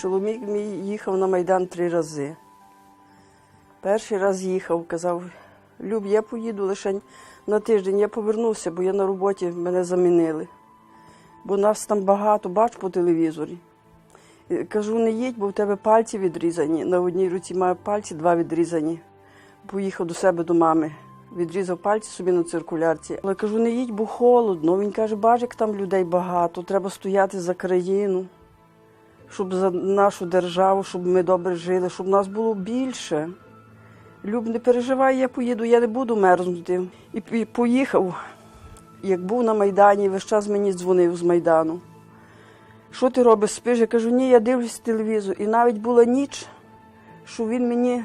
Чоловік мій їхав на Майдан три рази. Перший раз їхав, казав, Люб, я поїду лише на тиждень. Я повернувся, бо я на роботі мене замінили. Бо нас там багато, бач по телевізорі. Кажу, не їдь, бо в тебе пальці відрізані. На одній руці маю пальці, два відрізані. Поїхав до себе до мами. Відрізав пальці собі на циркулярці. Але кажу, не їдь, бо холодно. Він каже, бач, як там людей багато, треба стояти за країну, щоб за нашу державу, щоб ми добре жили, щоб нас було більше. Люб, не переживай, я поїду, я не буду мерзнути. І, поїхав. Як був на Майдані, весь час мені дзвонив з Майдану. Що ти робиш? Спиш? Я кажу, ні, я дивлюсь телевізор. І навіть була ніч, що він мені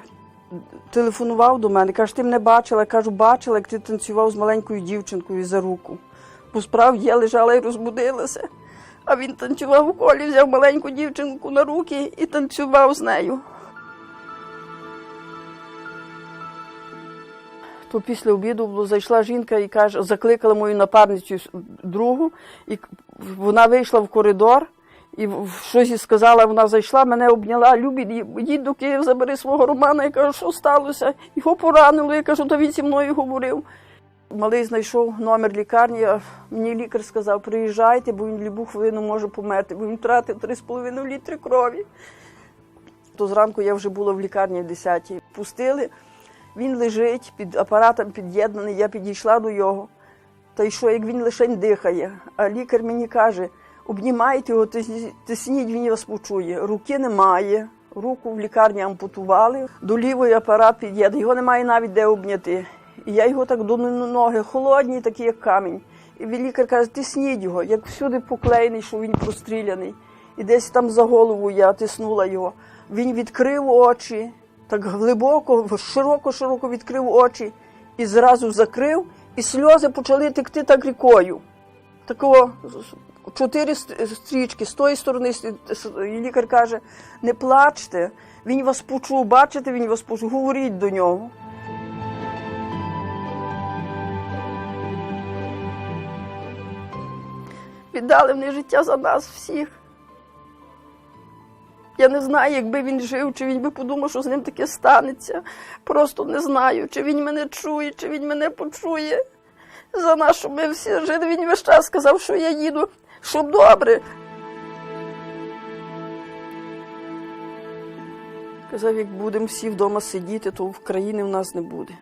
телефонував до мене. Каже, ти мене бачила. Я кажу, бачила, як ти танцював з маленькою дівчинкою за руку. Бо справді я лежала і розбудилася. А він танцював у колі, взяв маленьку дівчинку на руки і танцював з нею. То після обіду зайшла жінка і каже, закликала мою напарницю другу, і вона вийшла в коридор і щось їй сказала, вона зайшла, мене обняла, Любі, їдь до Києва, забери свого Романа. Я кажу, що сталося? Його поранило. Я кажу, то він зі мною говорив. Малий знайшов номер лікарні, мені лікар сказав, приїжджайте, бо він любу хвилину може померти, бо він втратив 3,5 літри крові. То зранку я вже була в лікарні в 10-й. Пустили, він лежить під апаратом під'єднаний, я підійшла до його. Та й що, як він лише дихає. А лікар мені каже, обнімайте його, тисніть, він вас почує. Руки немає, руку в лікарні ампутували, до лівої апарат під'єднаний, його немає навіть де обняти. І я його так до ноги, холодні, такі, як камінь. І лікар каже, тисніть його, як всюди поклеєний, що він простріляний. І десь там за голову я тиснула його. Він відкрив очі, так глибоко, широко-широко відкрив очі і зразу закрив, і сльози почали текти так рікою. Такого чотири стрічки з тої сторони, і лікар каже: не плачте, він вас почув, бачите, він вас почув, говоріть до нього. Віддали вони життя за нас всіх. Я не знаю, якби він жив, чи він би подумав, що з ним таке станеться. Просто не знаю, чи він мене чує, чи він мене почує. За щоб ми всі жили. Він весь час сказав, що я їду, щоб добре. Казав, як будемо всі вдома сидіти, то в країни в нас не буде.